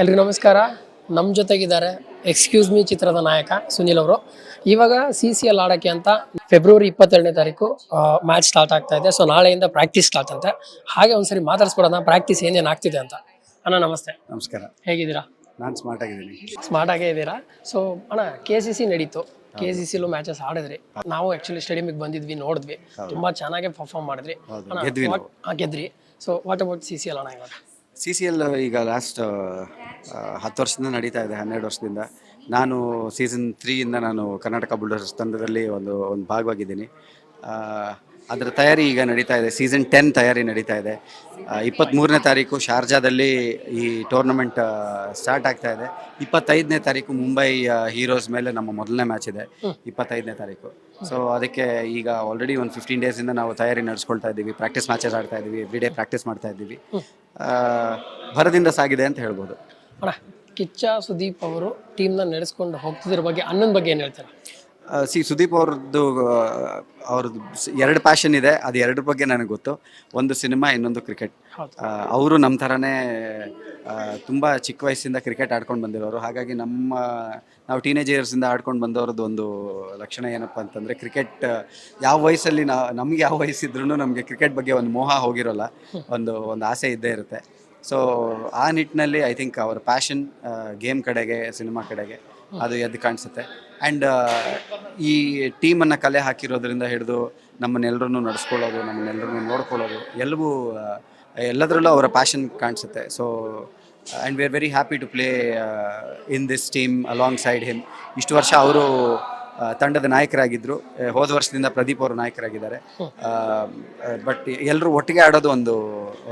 ಎಲ್ರಿಗೂ ನಮಸ್ಕಾರ. ನಮ್ಮ ಜೊತೆಗಿದ್ದಾರೆ ಎಕ್ಸ್ಕ್ಯೂಸ್ ಮೀ ಚಿತ್ರದ ನಾಯಕ ಸುನಿಲ್ ಅವರು. ಇವಾಗ ಸಿ ಸಿ ಎಲ್ ಆಡೋಕ್ಕೆ ಅಂತ ಫೆಬ್ರವರಿ ಇಪ್ಪತ್ತೆರಡನೇ ತಾರೀಕು ಮ್ಯಾಚ್ ಸ್ಟಾರ್ಟ್ ಆಗ್ತಾ ಇದೆ. ಸೊ ನಾಳೆಯಿಂದ ಪ್ರಾಕ್ಟೀಸ್ ಸ್ಟಾರ್ಟ್ ಅಂತೆ. ಹಾಗೆ ಒಂದ್ಸರಿ ಮಾತಾಡ್ಸ್ಬಿಡೋಣ ಪ್ರಾಕ್ಟೀಸ್ ಏನೇನು ಆಗ್ತಿದೆ ಅಂತ. ಅಣ್ಣ ನಮಸ್ತೆ. ನಮಸ್ಕಾರ. ಹೇಗಿದ್ದೀರಾ? ನಾನು ಸ್ಮಾರ್ಟ್ ಆಗಿದ್ದೀನಿ. ಸ್ಮಾರ್ಟ್ ಆಗೇ ಇದ್ದೀರಾ? ಸೊ ಅಣ್ಣ ಕೆ ಸಿ ಸಿ ನಡೀತು. ಕೆ ಸಿ ಸಿಲು ಮ್ಯಾಚಸ್ ಆಡಿದ್ರಿ. ನಾವು ಆ್ಯಕ್ಚುಲಿ ಸ್ಟೇಡಿಯಮಿಗೆ ಬಂದಿದ್ವಿ ನೋಡಿದ್ವಿ. ತುಂಬಾ ಚೆನ್ನಾಗಿ ಪರ್ಫಾರ್ಮ್ ಮಾಡಿದ್ರಿ. ಅಣ್ಣ, ಗೆದ್ರಿ. So what about C C L ಅಣ್ಣ ಇವಾಗ? ಸಿ ಸಿ ಎಲ್ ಈಗ ಲಾಸ್ಟ್ ಹತ್ತು ವರ್ಷದಿಂದ ನಡೀತಾ ಇದೆ, ಹನ್ನೆರಡು ವರ್ಷದಿಂದ. ನಾನು ಸೀಸನ್ ತ್ರೀಯಿಂದ ನಾನು ಕರ್ನಾಟಕ ಬುಲ್ಡರ್ಸ್ ತಂಡದಲ್ಲಿ ಒಂದು ಒಂದು ಭಾಗವಾಗಿದ್ದೀನಿ. ಅದರ ತಯಾರಿ ಈಗ ನಡೀತಾ ಇದೆ ಸೀಸನ್ ಟೆನ್ ತಯಾರಿ ನಡೀತಾ ಇದೆ. ಇಪ್ಪತ್ತ್ಮೂರನೇ ತಾರೀಕು ಶಾರ್ಜಾದಲ್ಲಿ ಈ ಟೂರ್ನಮೆಂಟ್ ಸ್ಟಾರ್ಟ್ ಆಗ್ತಾ ಇದೆ. ಇಪ್ಪತ್ತೈದನೇ ತಾರೀಕು ಮುಂಬೈ ಹೀರೋಸ್ ಮೇಲೆ ನಮ್ಮ ಮೊದಲನೇ ಮ್ಯಾಚ್ ಇದೆ, ಇಪ್ಪತ್ತೈದನೇ ತಾರೀಕು. ಸೊ ಅದಕ್ಕೆ ಈಗ ಆಲ್ರೆಡಿ ಒಂದು ಫಿಫ್ಟೀನ್ ಡೇಸಿಂದ ನಾವು ತಯಾರಿ ನಡೆಸ್ಕೊಳ್ತಾ ಇದ್ದೀವಿ ಪ್ರಾಕ್ಟೀಸ್ ಮ್ಯಾಚಸ್ ಆಡ್ತಾ ಇದ್ದೀವಿ ಎವ್ರಿ ಡೇ ಪ್ರಾಕ್ಟೀಸ್ ಮಾಡ್ತಾ ಇದ್ದೀವಿ. ಭರದಿಂದ ಸಾಗಿದೆ ಅಂತ ಹೇಳ್ಬೋದು. ಅಣ್ಣ, ಕಿಚ್ಚ ಸುದೀಪ್ ಅವರು ಟೀಮ್ನ ನಡೆಸ್ಕೊಂಡು ಹೋಗ್ತಿದ್ರ ಬಗ್ಗೆ ಅನ್ನನ ಬಗ್ಗೆ ಏನು ಹೇಳ್ತಾರೆ? ಸಿ ಸುದೀಪ್ ಅವ್ರದ್ದು ಅವ್ರದ್ದು ಎರಡು ಪ್ಯಾಷನ್ ಇದೆ ಅದು ಎರಡರ ಬಗ್ಗೆ ನನಗೆ ಗೊತ್ತು. ಒಂದು ಸಿನಿಮಾ ಇನ್ನೊಂದು ಕ್ರಿಕೆಟ್. ಅವರು ನಮ್ಮ ಥರನೇ ತುಂಬ ಚಿಕ್ಕ ವಯಸ್ಸಿಂದ ಕ್ರಿಕೆಟ್ ಆಡ್ಕೊಂಡು ಬಂದಿರೋರು. ಹಾಗಾಗಿ ನಮ್ಮ ನಾವು ಟೀನೇಜರ್ಸಿಂದ ಆಡ್ಕೊಂಡು ಬಂದವ್ರದ್ದು ಒಂದು ಲಕ್ಷಣ ಏನಪ್ಪ ಅಂತಂದರೆ ಕ್ರಿಕೆಟ್ ಯಾವ ವಯಸ್ಸಲ್ಲಿ ನಾ ನಮ್ಗೆ ಯಾವ ವಯಸ್ಸಿದ್ರೂ ನಮಗೆ ಕ್ರಿಕೆಟ್ ಬಗ್ಗೆ ಒಂದು ಮೋಹ ಹೋಗಿರೋಲ್ಲ. ಒಂದು ಒಂದು ಆಸೆ ಇದ್ದೇ ಇರುತ್ತೆ. ಸೊ ಆ ನಿಟ್ಟಿನಲ್ಲಿ ಐ ಥಿಂಕ್ ಅವರ ಪ್ಯಾಷನ್ ಗೇಮ್ ಕಡೆಗೆ ಸಿನಿಮಾ ಕಡೆಗೆ ಅದು ಎದ್ದು ಕಾಣಿಸುತ್ತೆ. ಆ್ಯಂಡ್ ಈ ಟೀಮನ್ನು ಕಲೆ ಹಾಕಿರೋದ್ರಿಂದ ಹಿಡಿದು ನಮ್ಮನ್ನೆಲ್ಲರನ್ನು ನಡೆಸ್ಕೊಳ್ಳೋದು ನಮ್ಮನ್ನೆಲ್ಲರನ್ನು ನೋಡ್ಕೊಳ್ಳೋದು ಎಲ್ಲವೂ ಎಲ್ಲದರಲ್ಲೂ ಅವರ ಪ್ಯಾಷನ್ ಕಾಣಿಸುತ್ತೆ. So and we are very happy to play in this team alongside him ಇಷ್ಟು ವರ್ಷ ಅವರು ತಂಡದ ನಾಯಕರಾಗಿದ್ದರು ಹೋದ ವರ್ಷದಿಂದ ಪ್ರದೀಪ್ ಅವರು ನಾಯಕರಾಗಿದ್ದಾರೆ. ಬಟ್ ಎಲ್ಲರೂ ಒಟ್ಟಿಗೆ ಆಡೋದು ಒಂದು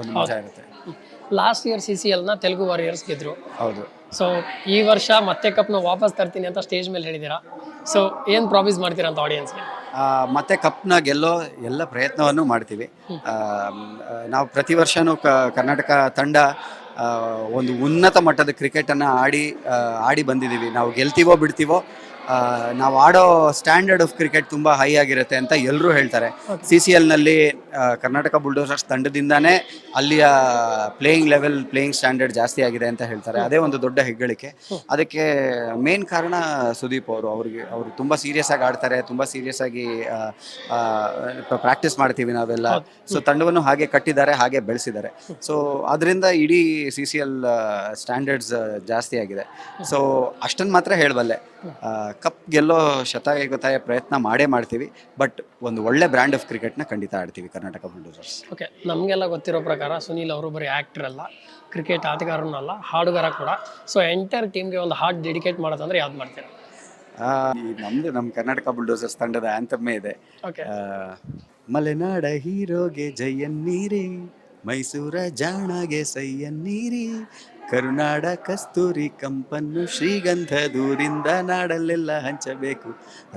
ಒಂದು ಮಜಾ ಇರುತ್ತೆ. ಲಾಸ್ಟ್ ಇಯರ್ ಸಿ ಸಿ ಎಲ್ನ ತೆಲುಗು ವಾರಿಯರ್ಸ್ ಗೆದ್ರು. ಹೌದು. ಸೊ ಈ ವರ್ಷ ಮತ್ತೆ ಕಪ್ನ ವಾಪಸ್ ತರ್ತೀನಿ ಅಂತ ಸ್ಟೇಜ್ ಮೇಲೆ ಹೇಳಿದ್ದೀರಾ? ಸೊ ಏನು ಪ್ರಾಮಿಸ್ ಮಾಡ್ತೀರಾ ಅಂತ ಆಡಿಯನ್ಸ್ಗೆ ಆ, ಮತ್ತೆ ಕಪ್ನ ಗೆಲ್ಲೋ ಎಲ್ಲ ಪ್ರಯತ್ನವನ್ನು ಮಾಡ್ತೀವಿ. ಆ, ನಾವು ಪ್ರತಿ ವರ್ಷನೂ ಕ ಕರ್ನಾಟಕ ತಂಡ ಆ, ಒಂದು ಉನ್ನತ ಮಟ್ಟದ ಕ್ರಿಕೆಟನ್ನು ಆಡಿ ಆ, ಆಡಿ ಬಂದಿದ್ದೀವಿ. ನಾವು ಗೆಲ್ತೀವೋ ಬಿಡ್ತೀವೋ ಆ, ನಾವು ಆಡೋ ಸ್ಟ್ಯಾಂಡರ್ಡ್ ಆಫ್ ಕ್ರಿಕೆಟ್ ತುಂಬ ಹೈ ಆಗಿರುತ್ತೆ ಅಂತ ಎಲ್ಲರೂ ಹೇಳ್ತಾರೆ. ಸಿ ಸಿ ಎಲ್ನಲ್ಲಿ ಕರ್ನಾಟಕ ಬುಲ್ಡೋಸರ್ಸ್ ತಂಡದಿಂದಾನೇ ಅಲ್ಲಿಯ ಪ್ಲೇಯಿಂಗ್ ಲೆವೆಲ್, ಪ್ಲೇಯಿಂಗ್ ಸ್ಟ್ಯಾಂಡರ್ಡ್ ಜಾಸ್ತಿ ಆಗಿದೆ ಅಂತ ಹೇಳ್ತಾರೆ. ಅದೇ ಒಂದು ದೊಡ್ಡ ಹೆಗ್ಗಳಿಕೆ. ಅದಕ್ಕೆ ಮೇನ್ ಕಾರಣ ಸುದೀಪ್ ಅವರು. ಅವ್ರಿಗೆ, ಅವರು ತುಂಬ ಸೀರಿಯಸ್ ಆಗಿ ಆಡ್ತಾರೆ, ತುಂಬ ಸೀರಿಯಸ್ ಆಗಿ ಪ್ರಾಕ್ಟೀಸ್ ಮಾಡ್ತೀವಿ ನಾವೆಲ್ಲ. ಸೊ ತಂಡವನ್ನು ಹಾಗೆ ಕಟ್ಟಿದ್ದಾರೆ, ಹಾಗೆ ಬೆಳೆಸಿದ್ದಾರೆ. ಸೊ ಅದರಿಂದ ಇಡೀ ಸಿ ಸಿ ಎಲ್ ಸ್ಟ್ಯಾಂಡರ್ಡ್ಸ್ ಜಾಸ್ತಿ ಆಗಿದೆ. ಸೊ ಅಷ್ಟನ್ನು ಮಾತ್ರ ಹೇಳಬಲ್ಲೆ. ಕಪ್ ಗೆಲ್ಲೋ ಶತಾಯ ಪ್ರಯತ್ನ ಮಾಡೇ ಮಾಡ್ತೀವಿ. ಬಟ್ ಒಂದು ಒಳ್ಳೆ ಬ್ರ್ಯಾಂಡ್ ಆಫ್ ಕ್ರಿಕೆಟ್ನ ಖಂಡಿತ ಆಡ್ತೀವಿ ಕರ್ನಾಟಕ ಬುಲ್ಡೋಸರ್ಸ್ ಓಕೆ ನಮಗೆಲ್ಲ ಗೊತ್ತಿರೋ ಪ್ರಕಾರ ಸುನೀಲ್ ಅವರು ಬರೀ ಆ್ಯಕ್ಟರ್ ಅಲ್ಲ ಕ್ರಿಕೆಟ್ ಆಟಗಾರನೂ ಅಲ್ಲ ಹಾಡುಗಾರ ಕೂಡ. ಸೊ ಎಂಟೈರ್ ಟೀಮ್ಗೆ ಒಂದು ಹಾರ್ಟ್ ಡೆಡಿಕೇಟ್ ಮಾಡೋದಂದ್ರೆ ಯಾವ್ದು ಮಾಡ್ತೀರಾ? ನಮ್ದು ನಮ್ಮ ಕರ್ನಾಟಕ ಬುಲ್ಡೋಸರ್ಸ್ ತಂಡದ ಆಂತಮ್ಮೆ ಇದೆ. ಓಕೆ ಮಲೆನಾಡ ಹೀರೋಗೆ ಜಯನ್ನೀರಿ ಮೈಸೂರ ಜಾಣಗೆ ಸೈಯನ್ನೀರಿ ಕರುನಾಡ ಕಸ್ತೂರಿ ಕಂಪನ್ನು ಶ್ರೀಗಂಧ ದೂರಿಂದ ನಾಡಲ್ಲೆಲ್ಲ ಹಂಚಬೇಕು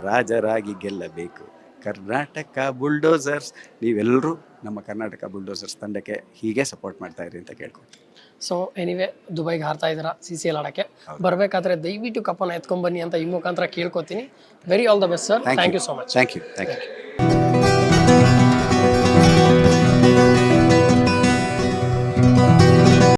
ರಾಜರಾಗಿ ಗೆಲ್ಲಬೇಕು. ಕರ್ನಾಟಕ ಬುಲ್ಡೋಸರ್ಸ್. ನೀವೆಲ್ಲರೂ ನಮ್ಮ ಕರ್ನಾಟಕ ಬುಲ್ಡೋಸರ್ಸ್ ತಂಡಕ್ಕೆ ಹೀಗೆ ಸಪೋರ್ಟ್ ಮಾಡ್ತಾ ಇರಿ ಅಂತ ಕೇಳ್ಕೊಳ್ತೀನಿ. ಸೊ ಎನಿವೆ ದುಬೈಗೆ ಹಾರ್ತಾ ಇದ್ದೀರಾ? ಸಿ ಸಿ ಎಲ್ ಆಡೋಕ್ಕೆ. ಬರಬೇಕಾದ್ರೆ ದಯವಿಟ್ಟು ಕಪ್ಪನ್ನು ಎತ್ಕೊಂಡ್ಬನ್ನಿ ಅಂತ ಈ ಮುಖಾಂತರ ಕೇಳ್ಕೊತೀನಿ. Very all the best sir thank you so much thank you thank you